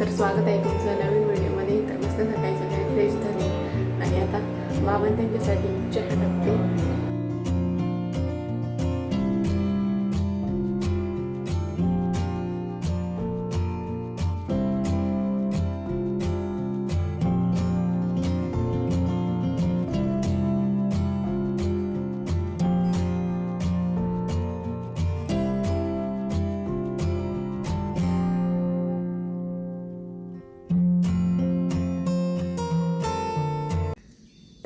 तर स्वागत आहे तुमचं नवीन व्हिडिओमध्ये. तर मस्त सकाळी सकाळी फ्रेश झाले. आणि आता बाबा त्यांच्यासाठी चहा टाकते.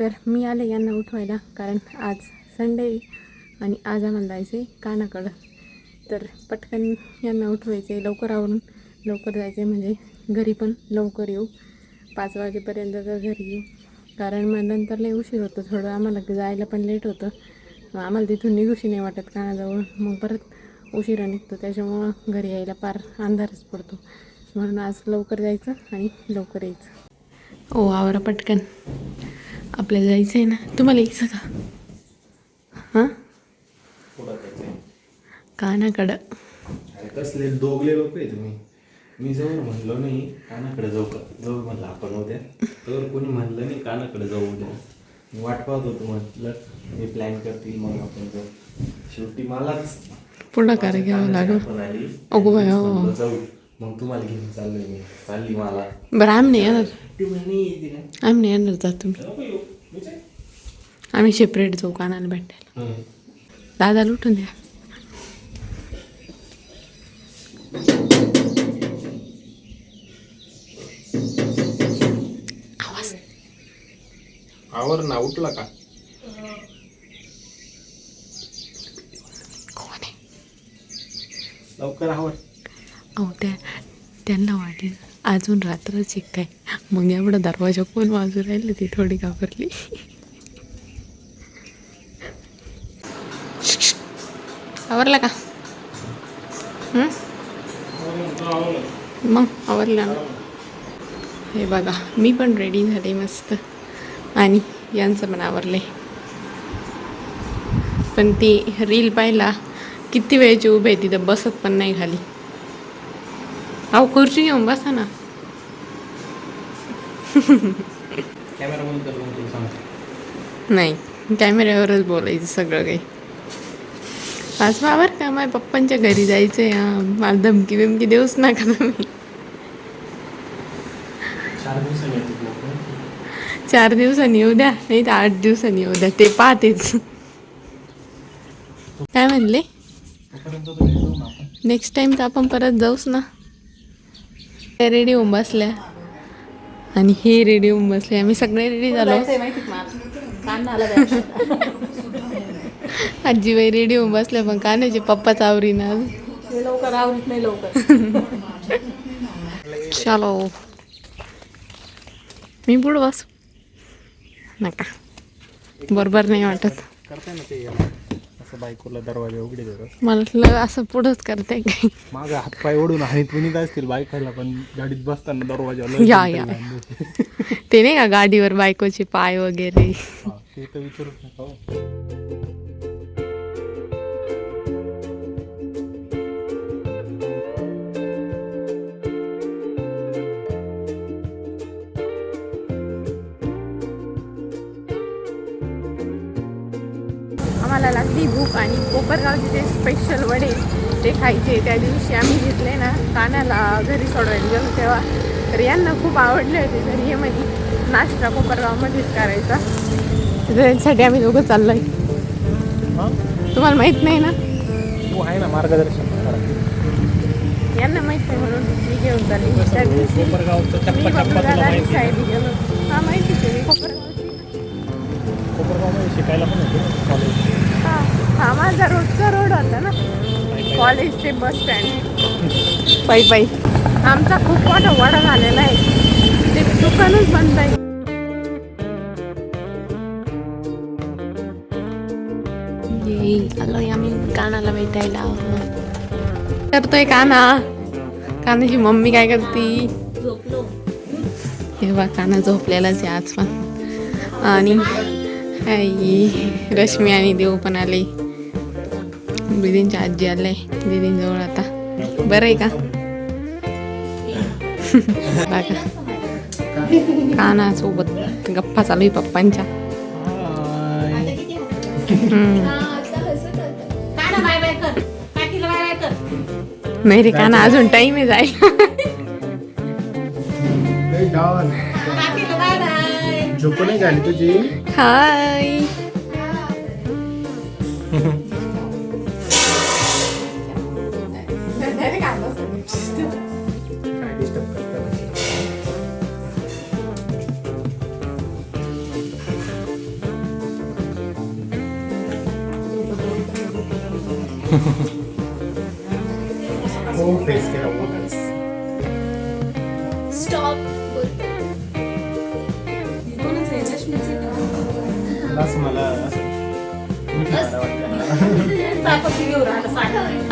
तर मी आले यांना उठवायला कारण आज संडे आणि आज आम्हाला जायचं आहे कानाकडं. तर पटकन यांना उठवायचं आहे लवकर आवरून लवकर जायचं आहे म्हणजे घरी पण लवकर येऊ. पाच वाजेपर्यंत तर घरी येऊ. कारण मग नंतर लई उशीर होतो थोडं आम्हाला जायला पण लेट होतं. आम्हाला तिथून निघूशी नाही वाटत कानाजवळ. मग परत उशिरा निघतो त्याच्यामुळं घरी यायला फार अंधारच पडतो. म्हणून आज लवकर जायचं आणि लवकर यायचं. ओ आवरा पटकन. आपल्याला जायचं आहे ना. तुम्हाला यायचं का हां? कानाकडं. कसले दोघले लोक आहे तुम्ही. मी जवळ म्हणलो नाही कानाकडे जाऊ का? जवळ म्हणलं आपण उद्या. तर कोणी म्हणलं नाही कानाकडे जाऊ उद्या. मी वाट पाहत होतो म्हटलं मी प्लॅन करतील मग आपण जाऊ. शेवटी मलाच पुढाकार घ्यावा लागेल. अगो. म्हणलं जाऊ. मग तुम्हाला घेऊन चाललोय मी. चालली मला. बरं आम्ही नाही येणार. ती म्हणे येते का? आम्ही नाही येणार जा तुम्ही. नको येऊ. आम्ही सेपरेट जाऊ कानाला भेटायला. दादा लुटून द्या. आवाज. आवर ना उठला का? कोण आहे? लवकर आवर. अहो त्या त्यांना वाटेल. अजून रात्रच एक काय मग एवढा दरवाजा कोण वाजू राहिलं ती थोडी घाबरली. आवरला का? मग आवरला ना. हे बघा मी पण रेडी झाले मस्त. आणि यांचं पण आवरले पण ती रील पाहिला किती वेळची उभे आहे तिथं बसत पण नाही खाली. अहो खुर्ची घेऊन बसा ना. नाही कॅमेऱ्यावरच बोलायचं सगळं काही. आज बाबर का? माझ्या पप्पांच्या घरी जायचं आहे मला धमकी बिमकी देऊच नका तुम्ही. चार दिवसांनी येऊ द्या नाही तर आठ दिवसांनी येऊ द्या. ते पाहतेच. काय म्हणले? नेक्स्ट टाइम तर आपण परत जाऊच ना. रेडी होऊन बसल्या. आणि हे रेडी होऊन बसले. आम्ही सगळे रेडी झालो. आजीबाई रेडी होऊन बसल्या पण कानाचे पप्पाच आवरीना लवकर आवडत नाही लवकर. चलो. मी पुढं बस नका. बरोबर नाही वाटत. करताय ना ते असं बायकोला दरवाजा उघडे देतात मला वाटलं असं पुढंच करते काय माझा हातपाय ओढून आणि तुम्ही असतील बायकाला पण गाडीत बसताना दरवाजा या, या. ते नाही का गाडीवर बायकोचे पाय वगैरे ते तर विचारूच नका हो. आणि कोपरगावचे जे स्पेशल वडे ते खायचे त्या दिवशी आम्ही घेतले ना कानाला घरी सोडवायला गेलो तेव्हा. तर यांना खूप आवडले होते तर हे म्हणजे नाश्ता कोपरगावमध्येच करायचा. त्यांच्यासाठी आम्ही दोघं चाललोय. हा? तुम्हाला माहीत नाही ना? तू आहे ना मार्गदर्शन. यांना माहीत नाही म्हणून मी घेऊन चालली. त्या दिवशी मी आहे. गेलो. हा माहितीच आहे मी कोपरगावची. कोपरगावमध्ये शिकायला पण होते कॉलेज हा. हा माझा रोडचा रोड होता ना. कॉलेज ते बस स्टँड पायी पायी आमचा खूप मोठा वडा झालेला आहे. ते दुकानच बंद आहे. आलोय आम्ही कानाला भेटायला. करतोय काना. कानाची मम्मी काय करती? हे बा काना झोपलेलाच आहे आज पण. आणि आई रश्मी आणि देव पण आले. दीदींची आजी आले. दीदींजवळ आता. बरं आहे का? काना सोबत गप्पा चालू आहे पप्पांच्या. नाही रे काना अजून टाइम आहे जाईल झोप नाही झाली तुझी हाय. हो हो.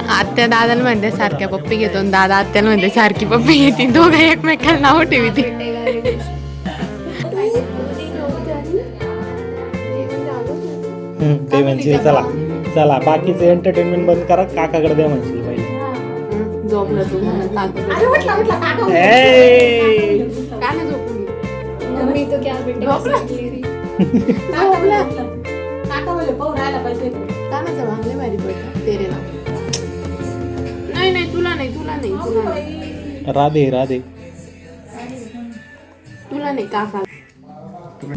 आत्या दादाला म्हणते सारख्या पप्पी घेतो. दादा आत्याला म्हणते सारखी पप्पी घेते. दोघं एकमेकाला नाव ठेवते. ते म्हणशील चला. चला बाकीचे एंटरटेनमेंट बंद करा काकाकडे द्या म्हणशील पहिले झोपलं तू ए! काय नाही झोपून मम्मी तो क्या बेटे काका बोलले पाहू राहायला पाहिजे कानाचा भांगले भारी पडतं तेरे नाव नाही नाही तुला नाही तुला नाही तुला नाही राधे राधे. तुला नाही काका.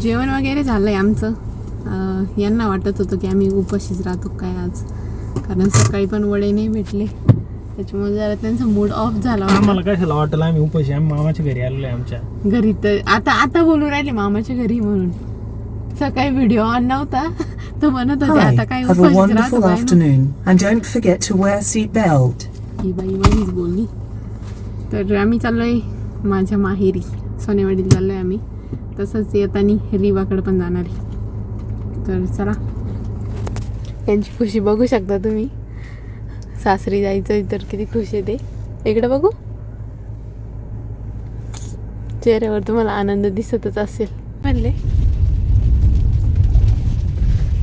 जेवण वगैरे झालंय आमचं. यांना वाटत होतं की आम्ही उपाशीच राहतो काय आज. कारण सकाळी पण वडे नाही भेटले. त्याच्यामुळे जरा त्यांचा मूड ऑफ झाला होता. आम्हाला कशाला वाटलं आम्ही उपाशी? आम्ही मामाच्या घरी आलेलो आहे आमच्या. घरी तर आता आता बोलून राहिले मामाच्या घरी म्हणून. सकाळी व्हिडिओ ऑन नव्हता. तो म्हणत होते आता काय have a उपाशीच wonderful राहतो काय ना. afternoon. And don't forget to wear seatbelt. ही बाई बोलली. तर आम्ही चाललोय माझ्या माहेरी. सोनेवाडीला चाललोय आम्ही. तसंच येताना रिवाकडे पण जाणार आहे. तर चला. त्यांची खुशी बघू शकता तुम्ही. सासरी जायचं तर किती खुश आहे ते. इकडे बघू. चेहऱ्यावर तुम्हाला आनंद दिसतच असेल म्हणले.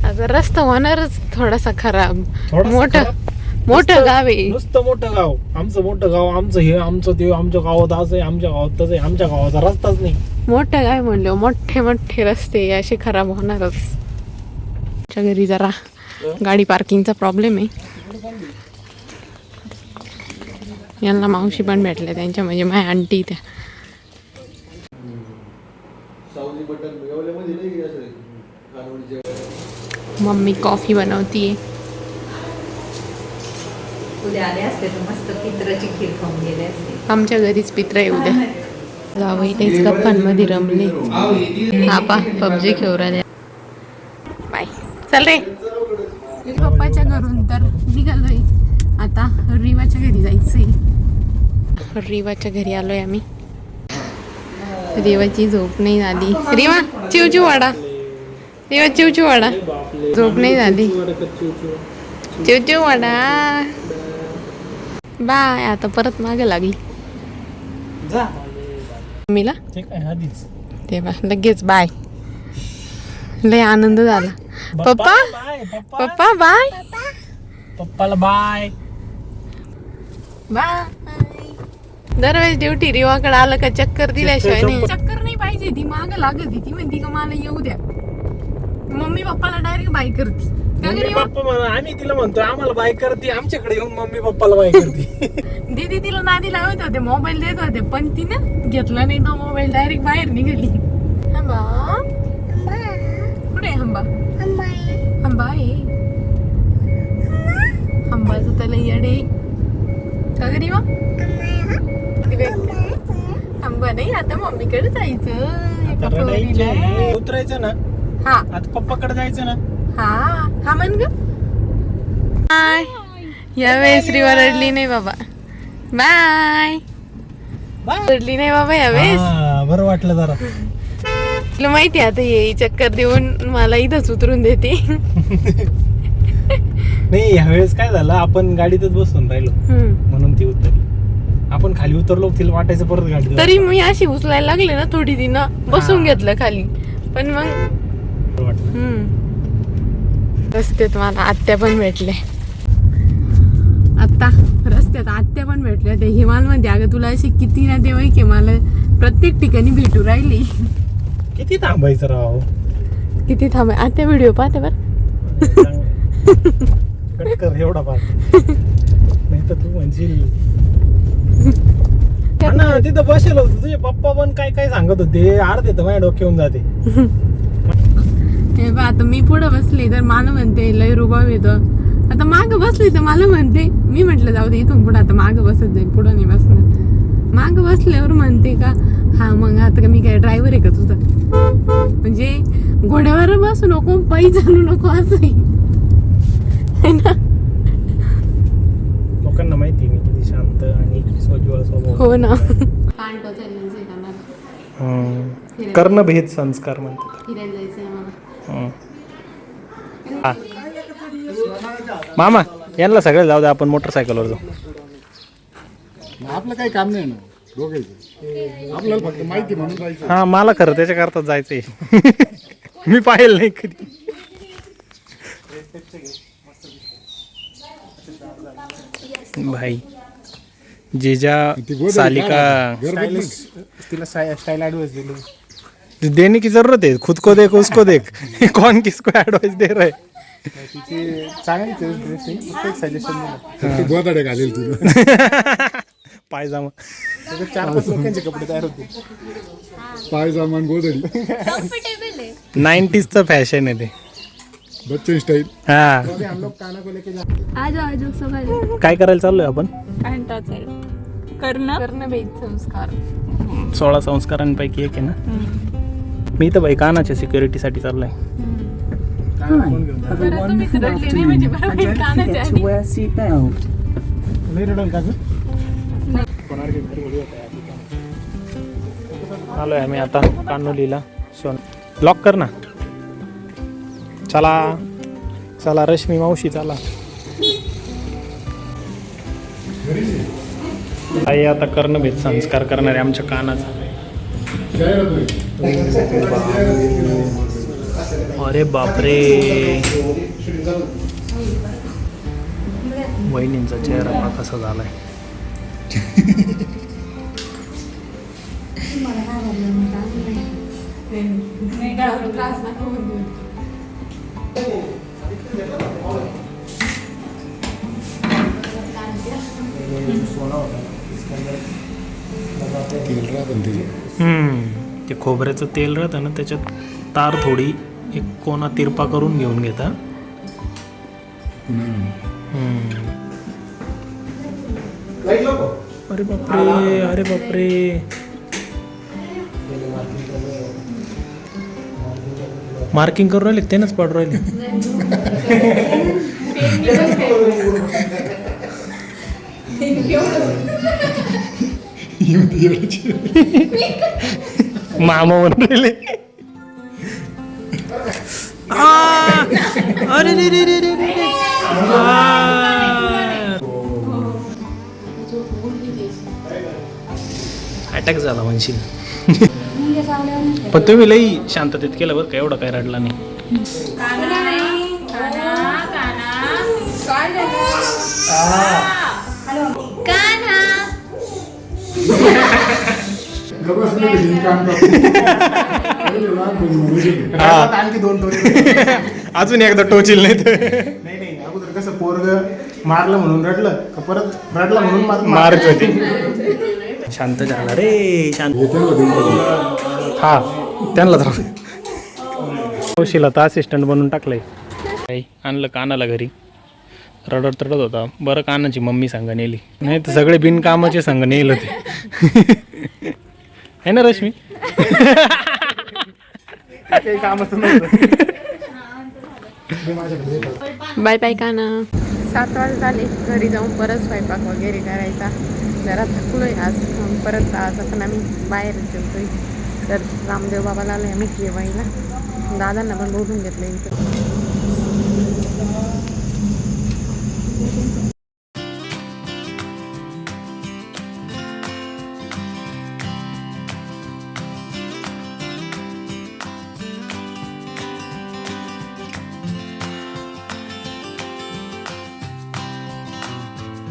अगं रस्ता होणारच थोडासा खराब. मोठं? मोठं गाव आहे. नुसतं मोठं गाव. आमचं मोठं गाव आमचं हे आमचं ते आमच्या गावात असं आहे आमच्या गावात तसं आहे आमच्या गावाचा रस्ताच नाही. मोठं काय म्हणलं. मोठे मोठे रस्ते असे खराब होणारच. आमच्या घरी जरा गाडी पार्किंगचा प्रॉब्लेम आहे. यांना मावशी पण भेटल्या त्यांच्या म्हणजे माझ्या आंटी त्या. मम्मी कॉफी बनवतीये. उद्या आले असते तर मस्त पित्राची खीर खाऊन गेले असते. आमच्या घरीच पित्र आहे उद्या. जावई तेच गप्पांमध्ये रमले. हा पा पबजी खेळू राहिले. चल रे. पप्पाच्या घरून तर निघालोय. आता रिवाच्या घरी जायचंय. रिवाच्या घरी आलोय आम्ही. रिवाची झोप नाही झाली. रिवा चिवचिव वाडा. रिवा चिवचिव वाडा. झोप नाही झाली. चिवचिव वाडा. बाय आता परत मागे लागली. जा. मम्मीला? ते तेव्हा लगेच बाय. लय आनंद झाला. पप्पा? बाय पप्पा. पप्पा बाय. पप्पाला बाय. बाय. दरवेळेस ड्युटी रिवाकडे आलं का चक्कर दिल्याशिवाय चक्कर नाही चक्कर. नाही पाहिजे ती माग लागत ती म्हणती का मला येऊ द्या. मम्मी पप्पाला डायरेक्ट बाय करते. आम्ही तिला म्हणतो आम्हाला बाय करते आमच्याकडे येऊन मम्मी पप्पाला बाय करते. दीदी तिला नादी लावत होते मोबाईल देत होते पण तिनं घेतला नाही तो मोबाईल डायरेक्ट बाहेर निघाली. हंबाचं त्याला येडे का गरी वा हंबा नाही आता मम्मीकडे जायचं एका पोरीला. उतरायचं ना हा आता पप्पाकडे जायचं ना हा हा म्हण ग यावेळेस रिवा रडली नाही बाबा बाय रडली नाही बाबा यावेळेस हा, बरं वाटलं जरा तुला माहिती आहे आता ये चक्कर देऊन मला इथंच उतरून देते नाही ह्यावेळेस काय झालं आपण गाडीतच बसून राहिलो. हम्म. म्हणून ती उतरली. आपण खाली उतरलो तिला वाटायचं परत गाडी तरी मी अशी उचलायला लागले ना थोडी तिनं बसून घेतलं खाली. पण मग बरं वाटलं. हम्म. रस्त्यात मला आत्या पण भेटले. आता रस्त्यात आत्या पण भेटल्या होत्या हिमाल म्हणते अगं तुला अशी किती ना देवाई की मला प्रत्येक ठिकाणी भेटू राहिली. किती थांबायचं राव? किती थांब आत्या व्हिडिओ पाहते बरं. कट कर एवढा पार नाही तर तू म्हणशील. ना तिथं बसेल होतं. तुझे पप्पा पण काय काय सांगत होते. अर्धे तर माझ्या येऊन जाते. हे बा आता मी पुढं बसली तर मला म्हणते लय रुबाब येतो. आता मागं बसली तर मला म्हणते मी म्हटलं जाऊ दे इथून पुढं आता मागं बसत जाईल पुढं नाही बसणार. मागं बसल्यावर म्हणते का हा मग आता का मी काय ड्रायव्हर आहे का तुझा? म्हणजे घोड्यावर बसू नको पायी चालू नको असं ना. लोकांना माहिती आहे मी किती शांत आणि सोज्वळ स्वभाव. हो ना. हम्म. कर्णभेद संस्कार म्हणतात. फिरायला हम्म. हा. मामा यांना सगळं जाऊ दे आपण मोटरसायकलवर जाऊ. आपलं काही काम नाही ना? दोघायचं आपल्याला फक्त माहिती म्हणून जायचं. हा मला खरं त्याच्याकरता जायचंय. मी पाहिलं नाही कधी. भाई जेजा सालिका तिला स्टाइल एडवाइस दिली देने की जरूरत है खुद को देख उसको देख. कौन किसको एडवाइस दे रहा है? ती गोदाडे घालेल तुला पायजामा. पायजामान गोदडी. नाईन्टीजचं फॅशन आहे ते. बच्चन स्टाईल हा. आज आज सगळं काय करायला चाललोय आपण? कर्ण कर्ण. बेद संस्कार. सोळा संस्कारांपैकी एक आहे ना? मी तर भाई कानाच्या सिक्युरिटीसाठी चाललोय. आलोय आम्ही आता कानोलीला सोन लॉक कर ना. चला. चला रश्मी मावशी चला. आई आता कर्णभेद संस्कार करणारे आमच्या कानाचा. अरे बापरे. वहिनींचा चेहरा पहा कसा झालाय. तेल राहतं ते खोबऱ्याचं तेल राहतं ना त्याच्यात तार थोडी एक कोणा तिरपा करून घेऊन घेता. अरे बापरे अरे बापरे. मार्किंग करून राहिले तेनच पाडू राहिले. मामा म्हणून राहिले. अरे रे रे रे रे रे अटॅक झाला म्हणशील. पण तुम्ही लई शांततेत केलं बरं का एवढं काय रडला नाही. आणखी दोन टोले अजून एकदा टोचील नाही तर. नाही नाही अगोदर कसं पोरग मारलं म्हणून रडलं का परत रडला म्हणून मार- मारत होती. शांत झाला रे शांत. हे त्यांना. हा जाऊ कौशीला तर असिस्टंट बनवून टाकलंय. काही आणलं कानाला घरी. रडत रडत होता. बरं कानाची मम्मी संघ नेली. नाही तर सगळे बिनकामाचे संघ नेल होते है ना रश्मी? काही कामच नव्हतं बाय बाय का ना सात वाजता झाले. घरी जाऊन परत स्वयंपाक वगैरे करायचा. जरा थकलोय आज. परत आज आपण आम्ही बाहेर जेवतोय तर रामदेव बाबाला आले आम्ही जेवायला दादांना पण बोलून घेतलं इथं.